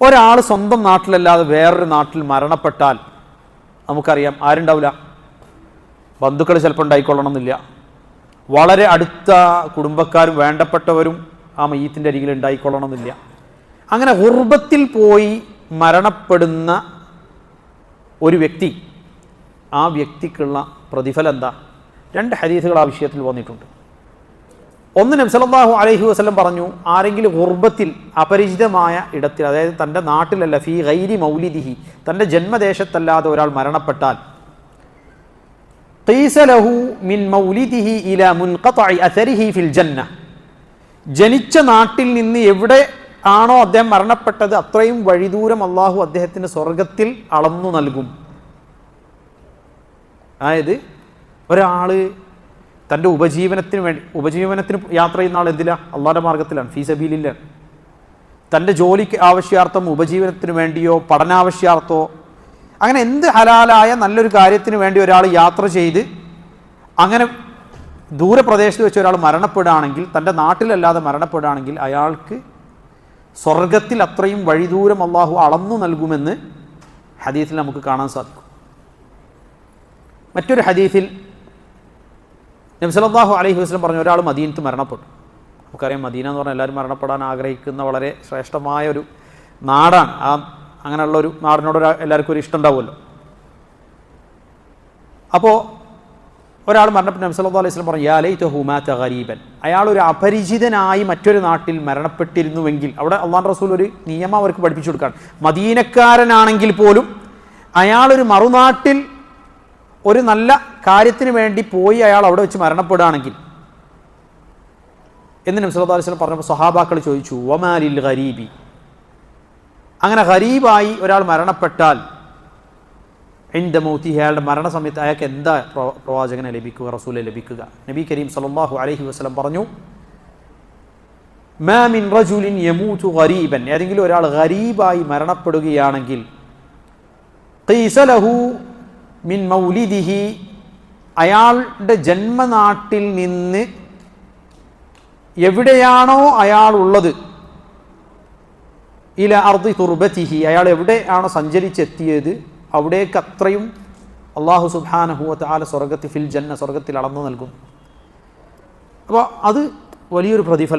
ഒരാൾ സ്വന്തം നാട്ടിലല്ലാതെ വേറൊരു നാട്ടിൽ മരണപ്പെട്ടാൽ നമുക്കറിയാം ആരുണ്ടാവില്ല ബന്ധുക്കൾ ചിലപ്പോൾ ഉണ്ടായിക്കൊള്ളണം എന്നില്ല വളരെ അടുത്ത കുടുംബക്കാരും വേണ്ടപ്പെട്ടവരും ആ മയ്യത്തിന്റെ അരികിൽ ഉണ്ടായിക്കൊള്ളണം എന്നില്ല അങ്ങനെ ഉർബത്തിൽ പോയി മരണപ്പെടുന്ന ഒരു വ്യക്തി ആ വ്യക്തിക്കുള്ള പ്രതിഫലം എന്താ? രണ്ട് ഹദീസുകൾ ആ വിഷയത്തിൽ വന്നിട്ടുണ്ട്. ഒന്ന് നബ്സലാഹു അലഹി വസ്ലം പറഞ്ഞു ആരെങ്കിലും ഉർബത്തിൽ അപരിചിതമായ ഇടത്തിൽ അതായത് തന്റെ നാട്ടിലല്ല ഫി ഗൈരി മൗലിദിഹി തന്റെ ജന്മദേശത്തല്ലാതെ ഒരാൾ മരണപ്പെട്ടാൽ തീസലഹു മിൻ മൗലിദിഹി ഇല മുൻഖത്അ അസരിഹി ഫിൽ ജന്ന. ജനിച്ച നാട്ടിൽ നിന്ന് എവിടെ ആണോ അദ്ദേഹം മരണപ്പെട്ടത് അത്രയും വഴിദൂരം അള്ളാഹു അദ്ദേഹത്തിന് സ്വർഗത്തിൽ അളന്നു നൽകും. അതായത് ഒരാൾ തന്റെ ഉപജീവനത്തിന് വേണ്ടി ഉപജീവനത്തിന് യാത്ര ചെയ്യുന്ന ആൾ എന്തില്ല അള്ളാഹുടെ മാർഗത്തിലാണ് ഫീസബീലില്ല തന്റെ ജോലിക്ക് ആവശ്യാർത്ഥം ഉപജീവനത്തിന് വേണ്ടിയോ പഠനാവശ്യാർത്ഥോ അങ്ങനെ എന്ത് ഹലാലായ നല്ലൊരു കാര്യത്തിന് വേണ്ടി ഒരാൾ യാത്ര ചെയ്ത് അങ്ങനെ ദൂരപ്രദേശത്ത് വെച്ച് ഒരാൾ മരണപ്പെടുകയാണെങ്കിൽ തന്റെ നാട്ടിലല്ലാതെ മരണപ്പെടുകയാണെങ്കിൽ അയാൾക്ക് സ്വർഗത്തിൽ അത്രയും വഴിദൂരം അള്ളാഹു അളന്നു നൽകുമെന്ന് ഹദീസിൽ നമുക്ക് കാണാൻ സാധിക്കും. മറ്റൊരു ഹദീസിൽ നബ്സലല്ലാഹു അലൈഹി വസ്ലം പറഞ്ഞു ഒരാൾ മദീനത്ത് മരണപ്പെട്ടു. നമുക്കറിയാം മദീന എന്ന് പറഞ്ഞാൽ എല്ലാവരും മരണപ്പെടാൻ ആഗ്രഹിക്കുന്ന വളരെ ശ്രേഷ്ഠമായ ഒരു നാടാണ്. ആ അങ്ങനെയുള്ള ഒരു നാടിനോട് എല്ലാവർക്കും ഒരു ഇഷ്ടം ഉണ്ടാവുമല്ലോ. അപ്പോൾ ഒരാൾ മരണപ്പെട്ട. നബി സല്ലല്ലാഹു അലൈഹി വസല്ലം പറഞ്ഞു യാ ലൈത ഹുമാത ഗരീബൻ. അയാൾ ഒരു അപരിചിതനായി മറ്റൊരു നാട്ടിൽ മരണപ്പെട്ടിരുന്നുവെങ്കിൽ അവിടെ അള്ളാൻ റസൂൽ ഒരു നിയമം അവർക്ക് പഠിപ്പിച്ചു കൊടുക്കുകയാണ്. മദീനക്കാരനാണെങ്കിൽ പോലും അയാളൊരു മറുനാട്ടിൽ ഒരു നല്ല കാര്യത്തിന് വേണ്ടി പോയി അയാൾ അവിടെ വെച്ച് മരണപ്പെടുകയാണെങ്കിൽ. എന്ന് നബി സല്ലല്ലാഹു അലൈഹി പറഞ്ഞപ്പോൾ സഹാബാക്കൾ ചോദിച്ചു വമാലിൽ ഗരീബി? അങ്ങനെ ഗരീബായി ഒരാൾ മരണപ്പെട്ടാൽ എന്റെ മൗത്തി അയാളുടെ മരണസമയത്ത് അയാൾക്ക് എന്താ പ്രവ- പ്രവാചകനെ ലഭിക്കുക റസൂലെ ലഭിക്കുക? നബി കരീം സലാഹു അലഹി വസ്ലം പറഞ്ഞു മാ മിൻ റജുലിൻ യമൂതു ഗരീബൻ. ഏതെങ്കിലും ഒരാൾ ഖരീബായി മരണപ്പെടുകയാണെങ്കിൽ മിൻ മൗലിദിഹി അയാളുടെ ജന്മനാട്ടിൽ നിന്ന് എവിടെയാണോ അയാൾ ഉള്ളത്? ഇല അർദി തുർബത്തിഹി അയാൾ എവിടെയാണോ സഞ്ചരിച്ചെത്തിയത്? അവിടേക്ക് അത്രയും അള്ളാഹു സുബാനഹുവത്ത് ആല സ്വർഗത്തിൽ ഫിൽ ജന്ന സ്വർഗത്തിൽ അളന്നു നൽകും അപ്പോൾ അത് വലിയൊരു പ്രതിഫലം.